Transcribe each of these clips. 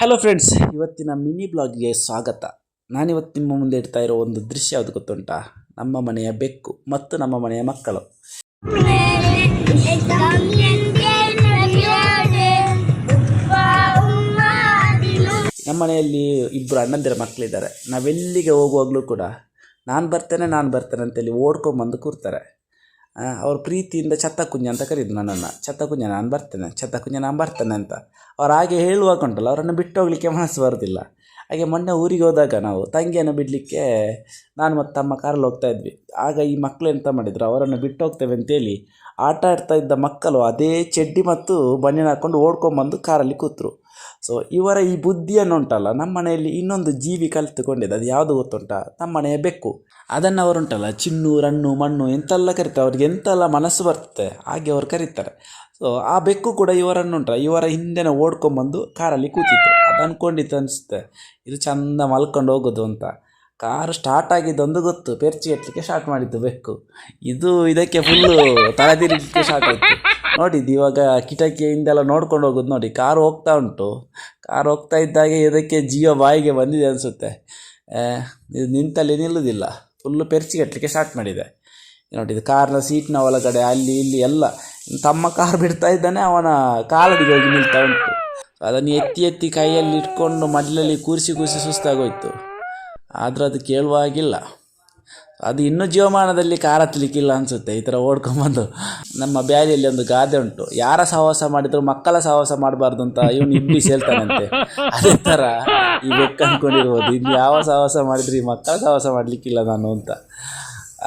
Hello friends ಇವತ್ತಿನ mini ಬ್ಲಾಗ್ಗೆ ಸ್ವಾಗತ. ನಾನಿವತ್ತು ನಿಮ್ಮ ಮುಂದೆ ಇಡ್ತಾ ಇರೋ ಒಂದು ದೃಶ್ಯ ಯಾವುದು ಗೊತ್ತುಂಟಾ? ನಮ್ಮ ಮನೆಯ ಬೆಕ್ಕು ಮತ್ತು ನಮ್ಮ ಮನೆಯ ಮಕ್ಕಳು. ನಮ್ಮ ಮನೆಯಲ್ಲಿ ಇಬ್ಬರು ಅಣ್ಣಂದಿರ ಮಕ್ಕಳಿದ್ದಾರೆ ನಾವೆಲ್ಲಿಗೆ ಹೋಗುವಾಗಲೂ ಕೂಡ, ನಾನು ಬರ್ತೇನೆ ನಾನು ಬರ್ತೇನೆ ಅಂತೇಳಿ ಓಡ್ಕೊಂಬಂದು ಕೂರ್ತಾರೆ. ಅವ್ರು ಪ್ರೀತಿಯಿಂದ ಛತ್ತ ಕುಂಜ ಅಂತ ಕರೀದು ನನ್ನನ್ನು. ಛತ್ತ ಕುಂಜ ನಾನು ಬರ್ತೇನೆ ಛತ್ತ ಕುಂಜ ನಾನು ಬರ್ತೇನೆ ಅಂತ. ಅವ್ರು ಹಾಗೆ ಹೇಳುವಾಗ ಉಂಟಲ್ಲ ಅವರನ್ನು ಬಿಟ್ಟು ಹೋಗಲಿಕ್ಕೆ ಮನಸ್ಸು ಬರೋದಿಲ್ಲ. ಹಾಗೆ ಮೊನ್ನೆ ಊರಿಗೆ ಹೋದಾಗ ನಾವು ತಂಗಿಯನ್ನು ಬಿಡಲಿಕ್ಕೆ ನಾನು ಮತ್ತು ತಮ್ಮ ಕಾರಲ್ಲಿ ಹೋಗ್ತಾ ಇದ್ವಿ. ಆಗ ಈ ಮಕ್ಕಳು ಎಂತ ಮಾಡಿದರು, ಅವರನ್ನು ಬಿಟ್ಟು ಹೋಗ್ತೇವೆ ಅಂತೇಳಿ ಆಟ ಆಡ್ತಾ ಇದ್ದ ಮಕ್ಕಳು ಅದೇ ಚಡ್ಡಿ ಮತ್ತು ಬನ್ನಿನ ಹಾಕ್ಕೊಂಡು ಓಡ್ಕೊಂಬಂದು ಕಾರಲ್ಲಿ ಕೂತರು. ಸೊ ಇವರ ಈ ಬುದ್ಧಿಯನ್ನು ಉಂಟಲ್ಲ ನಮ್ಮ ಮನೆಯಲ್ಲಿ ಇನ್ನೊಂದು ಜೀವಿ ಕಲಿತುಕೊಂಡಿದೆ ಅದು ಯಾವುದು ಗೊತ್ತುಂಟಾ? ನಮ್ಮ ಮನೆಯ ಬೆಕ್ಕು. ಅದನ್ನು ಅವರುಂಟಲ್ಲ, ಚಿನ್ನು ರಣ್ಣು ಮಣ್ಣು, ಎಂತೆಲ್ಲ ಕರಿತಾರೆ. ಅವ್ರಿಗೆ ಎಂತೆಲ್ಲ ಮನಸ್ಸು ಬರ್ತದೆ, ಹಾಗೆ ಅವ್ರು ಕರೀತಾರೆ. ಸೊ ಆ ಬೆಕ್ಕು ಕೂಡ ಇವರನ್ನು ಉಂಟಲ್ಲ ಇವರ ಹಿಂದೆನೇ ಓಡ್ಕೊಂಬಂದು ಕಾರಲ್ಲಿ ಕೂತಿತ್ತು. ಅದು ಅಂದ್ಕೊಂಡಿತ್ತು ಅನಿಸುತ್ತೆ ಇದು ಚಂದ ಮಲ್ಕೊಂಡು ಹೋಗೋದು ಅಂತ. ಕಾರು ಸ್ಟಾರ್ಟ್ ಆಗಿದ್ದೊಂದು ಗೊತ್ತು, ಪೆರ್ಚಿ ಎತ್ತಲಿಕ್ಕೆ ಸ್ಟಾರ್ಟ್ ಮಾಡಿದ್ದು ಬೆಕ್ಕು. ಇದು ಇದಕ್ಕೆ ಫುಲ್ಲು ತಲೆದಿರಿಲಿಕ್ಕೆ ಸ್ಟಾರ್ಟ್ ಆಯಿತು. ನೋಡಿದ್ದು ಇವಾಗ ಕಿಟಕಿಯಿಂದೆಲ್ಲ ನೋಡ್ಕೊಂಡು ಹೋಗೋದು ನೋಡಿ, ಕಾರು ಹೋಗ್ತಾ ಉಂಟು. ಕಾರ್ ಹೋಗ್ತಾ ಇದ್ದಾಗೆ ಇದಕ್ಕೆ ಜಿಯೋ ಬಾಯಿಗೆ ಬಂದಿದೆ ಅನಿಸುತ್ತೆ. ಇದು ನಿಂತಲ್ಲಿ ನಿಲ್ಲುವುದಿಲ್ಲ ಫುಲ್ಲು ಪೆರ್ಚಿ ಕಟ್ಟಲಿಕ್ಕೆ ಸ್ಟಾರ್ಟ್ ಮಾಡಿದೆ. ನೋಡಿ, ಇದು ಕಾರ್ನ ಸೀಟ್ನ ಒಳಗಡೆ, ಅಲ್ಲಿ, ಇಲ್ಲಿ ಎಲ್ಲ. ತಮ್ಮ ಕಾರ್ ಬಿಡ್ತಾ ಇದ್ದಾನೆ, ಅವನ ಕಾಲಡಿಗೆ ಹೋಗಿ ನಿಲ್ತಾ ಉಂಟು. ಅದನ್ನು ಎತ್ತಿ ಎತ್ತಿ ಕೈಯಲ್ಲಿ ಇಟ್ಕೊಂಡು ಮಡ್ಲಲ್ಲಿ ಕೂರಿಸಿ ಕೂರಿಸಿ ಸುಸ್ತಾಗೋಯ್ತು. ಆದರೂ ಅದು ಕೇಳುವಾಗಿಲ್ಲ. ಅದು ಇನ್ನೂ ಜೀವಮಾನದಲ್ಲಿ ಕಾರ್ ಹತ್ತಲಿಕ್ಕಿಲ್ಲ ಅನಿಸುತ್ತೆ, ಈ ಥರ ಓಡ್ಕೊಂಬಂದು. ನಮ್ಮ ಬ್ಯಾಲಿಯಲ್ಲಿ ಒಂದು ಗಾದೆ ಉಂಟು, ಯಾರ ಸಹವಾಸ ಮಾಡಿದ್ರು ಮಕ್ಕಳ ಸಹವಾಸ ಮಾಡಬಾರ್ದು ಅಂತ ಇವನು ಇಬ್ಬಿ ಸೇಲ್ತಾನಂತೆ ಅದೇ ಥರ ಈ ಬೆಕ್ಕ ಅಂದ್ಕೊಂಡಿರ್ಬೋದು, ಇನ್ನು ಯಾವ ಸಹವಾಸ ಮಾಡಿದ್ರು ಈ ಮಕ್ಕಳ ಸಹವಾಸ ಮಾಡಲಿಕ್ಕಿಲ್ಲ ನಾನು ಅಂತ.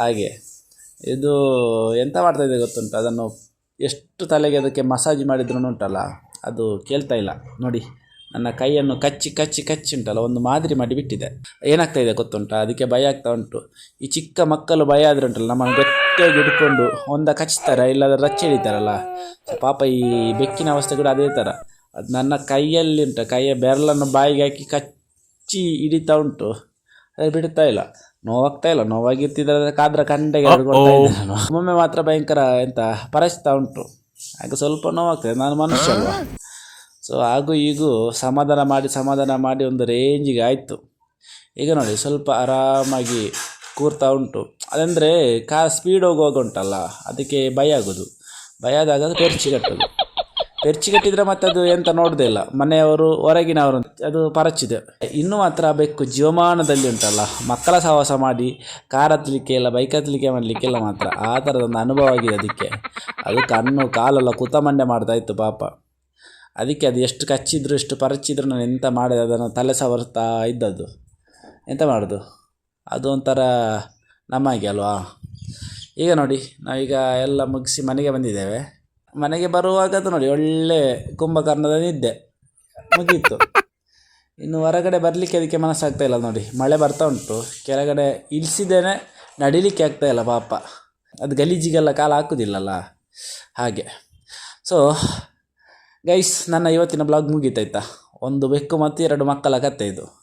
ಹಾಗೆ, ಇದು ಎಂಥ ಮಾಡ್ತಾ ಇದೆ ಗೊತ್ತುಂಟು? ಅದನ್ನು ಎಷ್ಟು ತಲೆಗೆ ಅದಕ್ಕೆ ಮಸಾಜ್ ಮಾಡಿದ್ರು ಉಂಟಲ್ಲ, ಅದು ಕೇಳ್ತಾ ಇಲ್ಲ, ನೋಡಿ. ನನ್ನ ಕೈಯನ್ನು ಕಚ್ಚಿ ಕಚ್ಚಿ ಕಚ್ಚಿ ಉಂಟಲ್ಲ ಒಂದು ಮಾದರಿ ಮಾಡಿ ಬಿಟ್ಟಿದೆ. ಏನಾಗ್ತಾ ಇದೆ ಗೊತ್ತುಂಟಾ? ಅದಕ್ಕೆ ಭಯ ಆಗ್ತಾ ಉಂಟು. ಈ ಚಿಕ್ಕ ಮಕ್ಕಳು ಭಯ ಆದರೆ ಉಂಟಲ್ಲ ನಮ್ಮನ್ನು ಗಟ್ಟಿಯಾಗಿ ಹಿಡ್ಕೊಂಡು ಒಂದ ಕಚ್ತಾರೆ ಇಲ್ಲಾದ್ರೆ ರಚ್ಚೆ ಹಿಡಿತಾರಲ್ಲ ಸೊ ಪಾಪ ಈ ಬೆಕ್ಕಿನ ಅವಸ್ಥೆ ಕೂಡ ಅದೇ ಥರ ಅದು ನನ್ನ ಕೈಯಲ್ಲಿ ಉಂಟು ಕೈಯ ಬೆರಳನ್ನು ಬಾಯಿಗೆ ಹಾಕಿ ಕಚ್ಚಿ ಹಿಡಿತಾ ಉಂಟು. ಅದು ಬಿಡ್ತಾ ಇಲ್ಲ. ನೋವಾಗ್ತಾ ಇಲ್ಲ. ನೋವಾಗಿರ್ತಿದ್ರೆ ಕಾದ್ರ ಕಂಡೆಗೆ ಒಮ್ಮೊಮ್ಮೆ ಮಾತ್ರ ಭಯಂಕರ ಎಂತ ಪರಸ್ತಾ ಉಂಟು. ಹಾಗೆ ಸ್ವಲ್ಪ ನೋವಾಗ್ತದೆ. ನಾನು ಮನುಷ್ಯ ಅಲ್ವಾ ಸೊ ಹಾಗೂ ಈಗೂ ಸಮಾಧಾನ ಮಾಡಿ ಸಮಾಧಾನ ಮಾಡಿ ಒಂದು ರೇಂಜಿಗೆ ಆಯಿತು. ಈಗ ನೋಡಿ, ಸ್ವಲ್ಪ ಆರಾಮಾಗಿ ಕೂರ್ತಾ ಉಂಟು. ಅದಂದರೆ ಕಾ ಸ್ಪೀಡ್ ಹೋಗುವಾಗ ಉಂಟಲ್ಲ, ಅದಕ್ಕೆ ಭಯ ಆಗೋದು. ಭಯ ಆದಾಗ ಅದು ಪೆರ್ಚಿ ಕಟ್ಟೋದು. ಪೆರ್ಚಿ ಕಟ್ಟಿದರೆ ಮತ್ತೆ ಅದು ಎಂತ ನೋಡೋದೇ ಇಲ್ಲ. ಮನೆಯವರು, ಹೊರಗಿನವರು, ಅದು ಪರಚಿದೆ. ಇನ್ನು ಮಾತ್ರ ಬೆಕ್ಕು ಜೀವಮಾನದಲ್ಲಿ ಉಂಟಲ್ಲ. ಮಕ್ಕಳ ಸಹವಾಸ ಮಾಡಿ, ಕಾರ್ ಹತ್ತಲಿಕ್ಕೆ ಇಲ್ಲ ಬೈಕ್ ಹತ್ತಲಿಕ್ಕೆ ಮಾಡಲಿಕ್ಕೆಲ್ಲ ಮಾತ್ರ. ಆ ಥರದೊಂದು ಅನುಭವ ಆಗಿದೆ ಅದಕ್ಕೆ. ಅದು ಕಣ್ಣು, ಕಾಲೆಲ್ಲ ಕುತಮಂಡೆ ಮಾಡ್ತಾ ಇತ್ತು ಪಾಪ. ಅದಕ್ಕೆ ಅದು ಎಷ್ಟು ಕಚ್ಚಿದ್ರು, ಎಷ್ಟು ಪರಚಿದ್ರು ನಾನು ಎಂತ ಮಾಡಿದೆ, ಅದನ್ನು ತಲೆ ಸವರ್ತಾ ಇದ್ದದ್ದು. ಎಂತ ಮಾಡೋದು? ಅದು ಒಂಥರ ನಮಗೆ ಅಲ್ವಾ? ಈಗ ನೋಡಿ, ನಾವೀಗ ಎಲ್ಲ ಮುಗಿಸಿ ಮನೆಗೆ ಬಂದಿದ್ದೇವೆ. ಮನೆಗೆ ಬರುವಾಗ ಅದು ನೋಡಿ, ಒಳ್ಳೆ ಕುಂಭಕರ್ಣದ ನಿದ್ದೆ ಮುಗೀತು. ಇನ್ನು ಹೊರಗಡೆ ಬರಲಿಕ್ಕೆ ಅದಕ್ಕೆ ಮನಸ್ಸಾಗ್ತಾ ಇಲ್ಲ ನೋಡಿ. ಮಳೆ ಬರ್ತಾ ಉಂಟು. ಕೆಳಗಡೆ ಇಳಿಸಿದ್ದೇನೆ, ನಡಿಲಿಕ್ಕೆ ಆಗ್ತಾ ಇಲ್ಲ ಪಾಪ. ಅದು ಗಲೀಜಿಗೆಲ್ಲ ಕಾಲ ಹಾಕೋದಿಲ್ಲಲ್ಲ. ಹಾಗೆ. ಸೊ ಗೈಸ್ ನನ್ನ ಇವತ್ತಿನ ಬ್ಲಾಗ್ ಮುಗೀತಾಯ್ತಾ ಒಂದು ಬೆಕ್ಕು ಮತ್ತು ಎರಡು ಮಕ್ಕಳ ಕತೆ ಇದು.